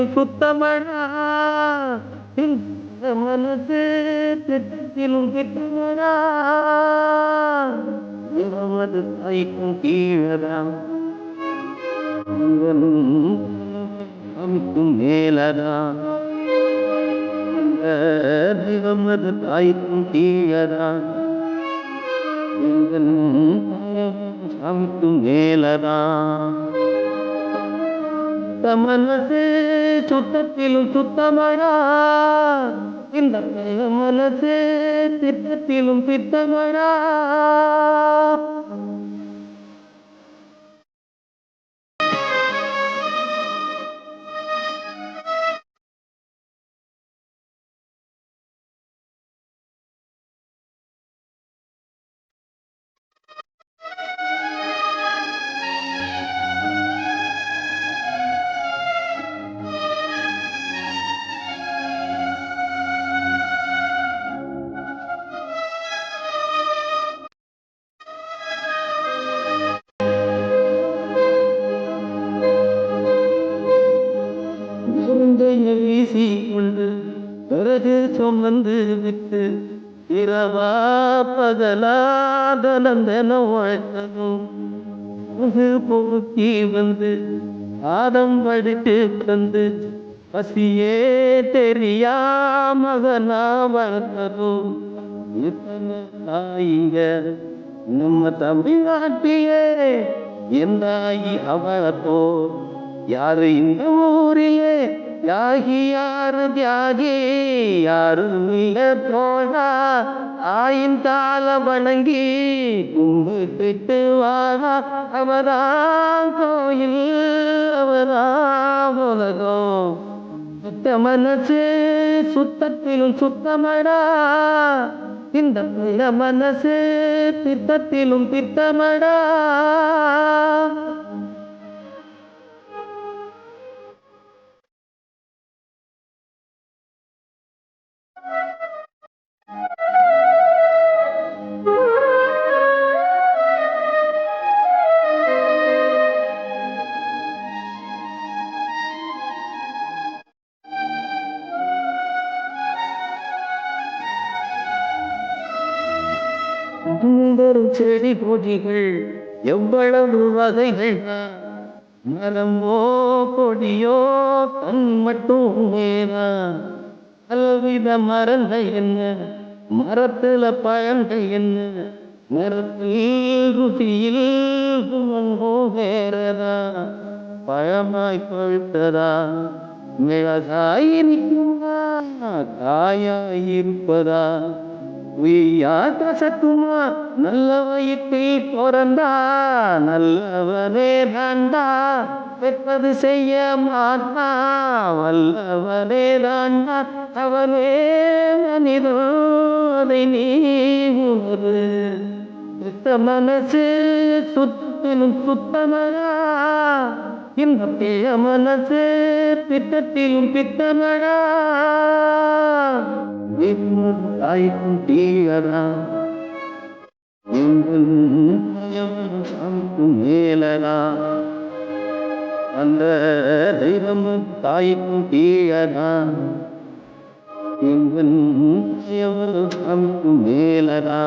சுத்தமழா இந்த மனசு திட்டத்திலும் கிட்டமழா இருபது தாய்க்கும் கீழதான் அமிக்கும் மேலதான் இருபது தாய்க்கும் கீழதான் அமிக்கும் மேலதான் மனசு சுத்தத்திலும் சுத்தமழா இந்த மனசு திட்டத்திலும் திட்டமழா இரவா பகலாதனந்தென உழைத்ததும் முகு பொருத்தி வந்து ஆதம் படித்து தந்து பசியே தெரியா மகனா வளர்த்ததும் இத்தனை தாயிங்க நம்ம தமிழ்நாட்டிலே எந்தாயி அவளப்போ? யாரு இந்த ஊரிலே தியாகி யாரு தியாகி யாரு இல்ல தோழா ஆயின் தாள வணங்கி கும்பு திட்டு வாரா. அவதான் கோயில் அவதான் உலகம். சுத்த மனசு சுத்தத்திலும் சுத்தமடா. இந்த மனசு திட்டத்திலும் திட்டமடா சுந்தர் செடி கொடிகள் எவ்வளவு வகைகள்? மரமோ கொடியோ கண் மட்டும் வேணா பலவித மரங்கள் என்ன? மரத்துல பழங்கள் என்ன? மரத்தில் ருசியில் சுமங்கோ வேறதா? பழமாய் பழுத்ததா? மிளகாய் நிற்குமா? காயாய் இருப்பதா? உய்யா கசக்குமா நல்ல வயிற்றில் பிறந்தா நல்லவனே தாண்டா பெற்பது செய்ய மாட்டா வல்லவனே தாண்டா அவனே மனிதோதை நீ உணரு சுத்த மனசு சுத்தனும் சுத்தமடா இந்த பிய மனசு திட்டத்திலும் பித்தமடா தாய்க்கும் மேலரா எங்கள் மேலடா அந்த தெய்வம் தாய்க்கும் கீழரா? எங்கள் மேலரா?